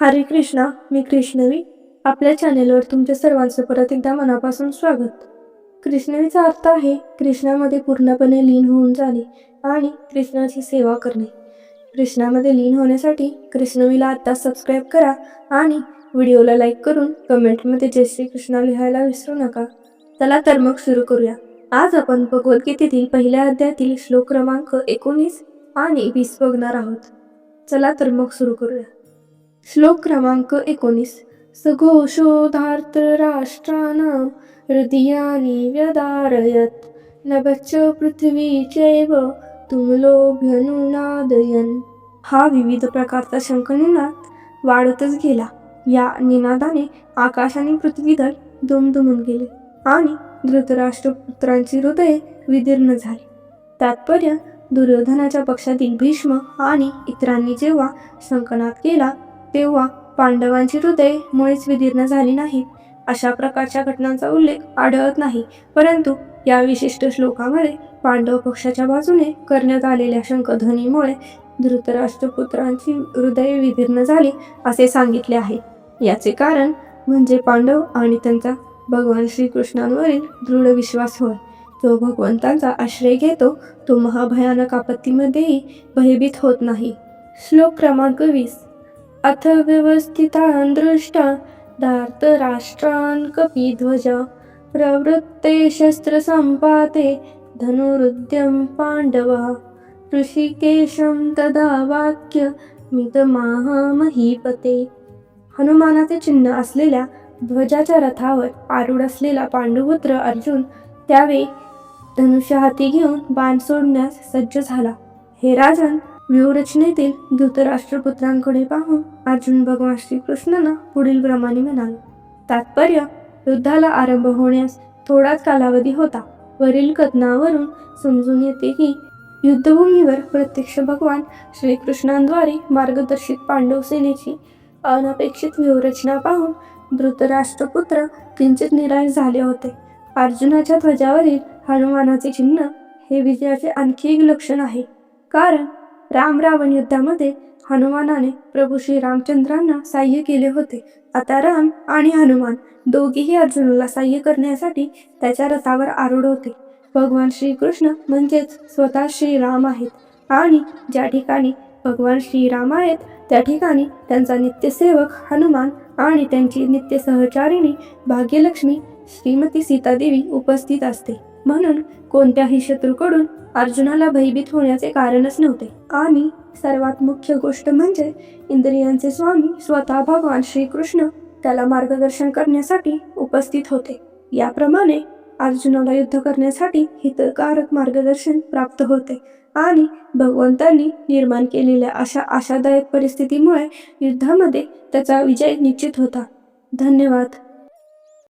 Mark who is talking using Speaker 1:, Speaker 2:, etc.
Speaker 1: हरे कृष्णा मी कृष्णवी. आपल्या चॅनेलवर तुमच्या सर्वांचं परत एकदा मनापासून स्वागत. कृष्णवीचा अर्थ आहे कृष्णामध्ये पूर्णपणे लीन होऊन जाणे आणि कृष्णाची सेवा करणे. कृष्णामध्ये लीन होण्यासाठी कृष्णवीला आत्ता सबस्क्राईब करा आणि व्हिडिओला लाईक करून कमेंटमध्ये जय श्री कृष्णा लिहायला विसरू नका. चला तर मग सुरू करूया. आज आपण भगवद्गीतेतील पहिल्या अध्यायातील श्लोक क्रमांक एकोणीस आणि वीस बघणार आहोत. चला तर मग सुरू करूया. श्लोक क्रमांक एकोणीस. सघोषोधार्तराष्ट्राणां हृदयानि व्यदारयत्। नभच्च पृथ्वी चैव तुमलोभ्यनुनादयन्। हा विविध प्रकारचा शंखनिनाद वाढतच गेला. या निनादाने आकाश आणि पृथ्वीदल दुमदुमून गेले आणि धृतराष्ट्रपुत्रांची हृदये विदीर्ण झाली. तात्पर्य दुर्योधनाच्या पक्षातील भीष्म आणि इतरांनी जेव्हा शंकनात केला तेव्हा पांडवांची हृदय मुळीच विदीर्ण झाली नाहीत अशा प्रकारच्या घटनांचा उल्लेख आढळत नाही. परंतु या विशिष्ट श्लोकामध्ये पांडव पक्षाच्या बाजूने करण्यात आलेल्या शंखध्वनीमुळे धृतराष्ट्रपुत्रांची हृदय विदीर्ण झाली असे सांगितले आहे. याचे कारण म्हणजे पांडव आणि त्यांचा भगवान श्रीकृष्णांवरील दृढ विश्वास होय. जो भगवंतांचा आश्रय घेतो तो महाभयानक आपत्तीमध्येही भयभीत होत नाही. श्लोक क्रमांक वीस. अथ व्यवस्थितान् दृष्टा धार्तराष्ट्रान् कपिध्वजा प्रवृत्ते शस्त्रसम्पाते धनुरुद्यं पाण्डवः ऋषिकेशं तदा वाक्य मितमाहमहीपते हनुमानाचे चिन्ह असलेल्या ध्वजाच्या रथावर आरूढ असलेला पांडुपुत्र अर्जुन त्यावेळी धनुष्य हाती घेऊन बाण सोडण्यास सज्ज झाला. हे राजन व्यूहरचनेतील धृतराष्ट्रपुत्रांकडे पाहून अर्जुन भगवान श्रीकृष्णांना पुढील प्रमाणे म्हणाले तात्पर्य युद्धाला आरंभ होण्यास थोडाच कालावधी होता. वरील कथनावरून समजून येते की युद्धभूमीवर प्रत्यक्ष भगवान श्रीकृष्णांद्वारे मार्गदर्शित पांडव सेनेची अनपेक्षित व्यूहरचना पाहून धृतराष्ट्रपुत्र किंचित निराश झाले होते. अर्जुनाच्या ध्वजावरील हनुमानाचे चिन्ह हे विजयाचे आणखी एक लक्षण आहे. कारण राम रावण युद्धामध्ये हनुमानाने प्रभू श्री रामचंद्रांना साह्य केले होते. आता राम आणि हनुमान दोघेही अर्जुनाला साह्य करण्यासाठी त्याच्या रथावर आरूढ होते. भगवान श्रीकृष्ण म्हणजेच स्वतः श्रीराम आहेत आणि ज्या ठिकाणी भगवान श्रीराम आहेत त्या ठिकाणी त्यांचा नित्यसेवक हनुमान आणि त्यांची नित्य सहचारिणी भाग्यलक्ष्मी श्रीमती सीतादेवी उपस्थित असते. म्हणून कोणत्याही शत्रूकडून अर्जुनाला भयभीत होण्याचे कारणच नव्हते. आणि सर्वात मुख्य गोष्ट म्हणजे इंद्रियांचे स्वामी स्वतः भगवान श्रीकृष्ण त्याला मार्गदर्शन करण्यासाठी उपस्थित होते. याप्रमाणे अर्जुनाला युद्ध करण्यासाठी हितकारक मार्गदर्शन प्राप्त होते आणि भगवंतांनी निर्माण केलेल्या अशा आशादायक परिस्थितीमुळे युद्धामध्ये त्याचा विजय निश्चित होता. धन्यवाद.